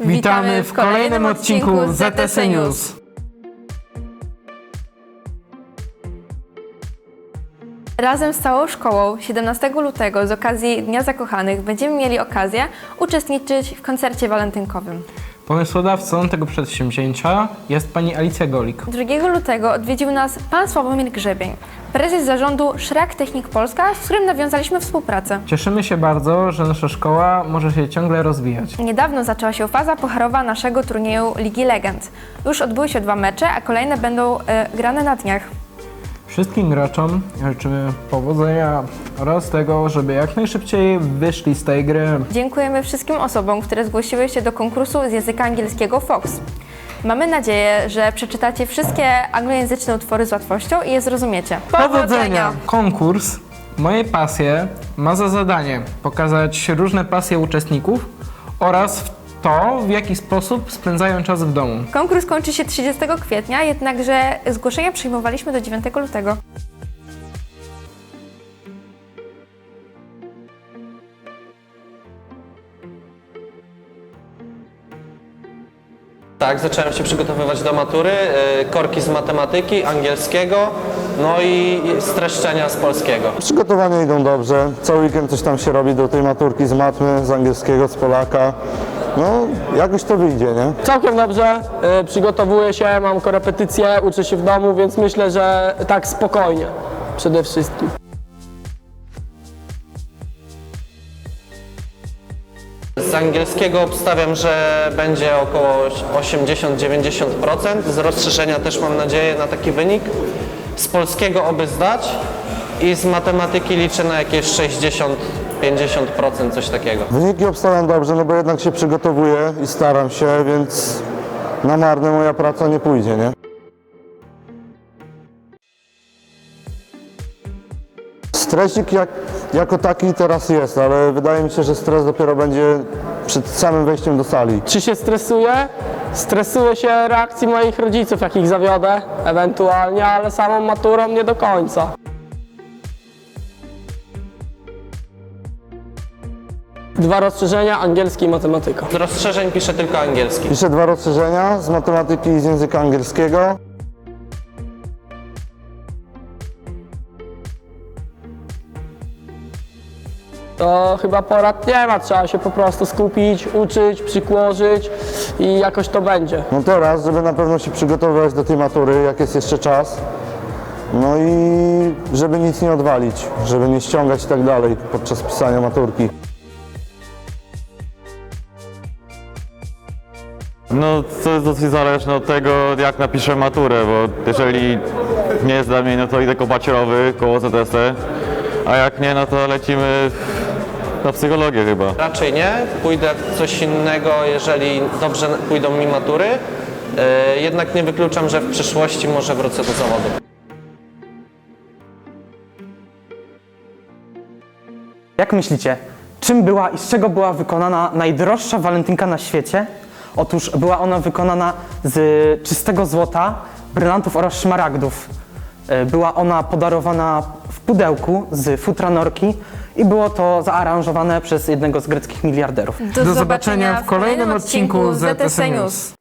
Witamy w kolejnym odcinku ZTS News. Razem z całą szkołą 17 lutego z okazji Dnia Zakochanych będziemy mieli okazję uczestniczyć w koncercie walentynkowym. Pomysłodawcą tego przedsięwzięcia jest pani Alicja Golik. 2 lutego odwiedził nas pan Sławomir Grzebień, prezes zarządu Szrak Technik Polska, z którym nawiązaliśmy współpracę. Cieszymy się bardzo, że nasza szkoła może się ciągle rozwijać. Niedawno zaczęła się faza pucharowa naszego turnieju Ligi Legend. Już odbyły się dwa mecze, a kolejne będą e, grane na dniach. Wszystkim graczom życzymy powodzenia oraz tego, żeby jak najszybciej wyszli z tej gry. Dziękujemy wszystkim osobom, które zgłosiły się do konkursu z języka angielskiego Fox. Mamy nadzieję, że przeczytacie wszystkie anglojęzyczne utwory z łatwością i je zrozumiecie. Konkurs Moje pasje ma za zadanie pokazać różne pasje uczestników oraz w to, w jaki sposób spędzają czas w domu. Konkurs kończy się 30 kwietnia, jednakże zgłoszenia przyjmowaliśmy do 9 lutego. Tak, zacząłem się przygotowywać do matury, y, korki z matematyki, angielskiego, no i streszczenia z polskiego. Przygotowania idą dobrze. Cały weekend coś tam się robi do tej maturki z matmy, z angielskiego, z Polaka. No, jakoś to wyjdzie, nie? Całkiem dobrze, y, przygotowuję się, mam korepetycje, uczę się w domu, więc myślę, że tak spokojnie przede wszystkim. Z angielskiego obstawiam, że będzie około 80-90%. Z rozszerzenia też mam nadzieję na taki wynik. Z polskiego oby zdać i z matematyki liczę na jakieś 60-50%, coś takiego. Wyniki obstawiam dobrze, no bo jednak się przygotowuję i staram się, więc na marne moja praca nie pójdzie, nie? Stresik jak, jako taki teraz jest, ale wydaje mi się, że stres dopiero będzie przed samym wejściem do sali. Czy się stresuję? Stresuję się reakcji moich rodziców, jak ich zawiodę, ewentualnie, ale samą maturą nie do końca. Dwa rozszerzenia, angielski i matematyka. Z rozszerzeń piszę tylko angielski. Piszę dwa rozszerzenia z matematyki i z języka angielskiego. To chyba porad nie ma, trzeba się po prostu skupić, uczyć, przykłożyć i jakoś to będzie. No teraz, żeby na pewno się przygotowywać do tej matury, jak jest jeszcze czas. No i żeby nic nie odwalić, żeby nie ściągać i tak dalej podczas pisania maturki. No, to jest dosyć zależne od tego, jak napiszę maturę, bo jeżeli nie jest dla mnie, no to idę kopać rowy koło ZTS, a jak nie, no to lecimy na psychologię chyba. Raczej nie, pójdę w coś innego, jeżeli dobrze pójdą mi matury. Y, Jednak nie wykluczam, że w przyszłości może wrócę do zawodu. Jak myślicie, czym była i z czego była wykonana najdroższa walentynka na świecie? Otóż była ona wykonana z czystego złota, brylantów oraz szmaragdów. E, Była ona podarowana w pudełku z futra norki i było to zaaranżowane przez jednego z greckich miliarderów. Do, Do zobaczenia w kolejnym odcinku ZTS News.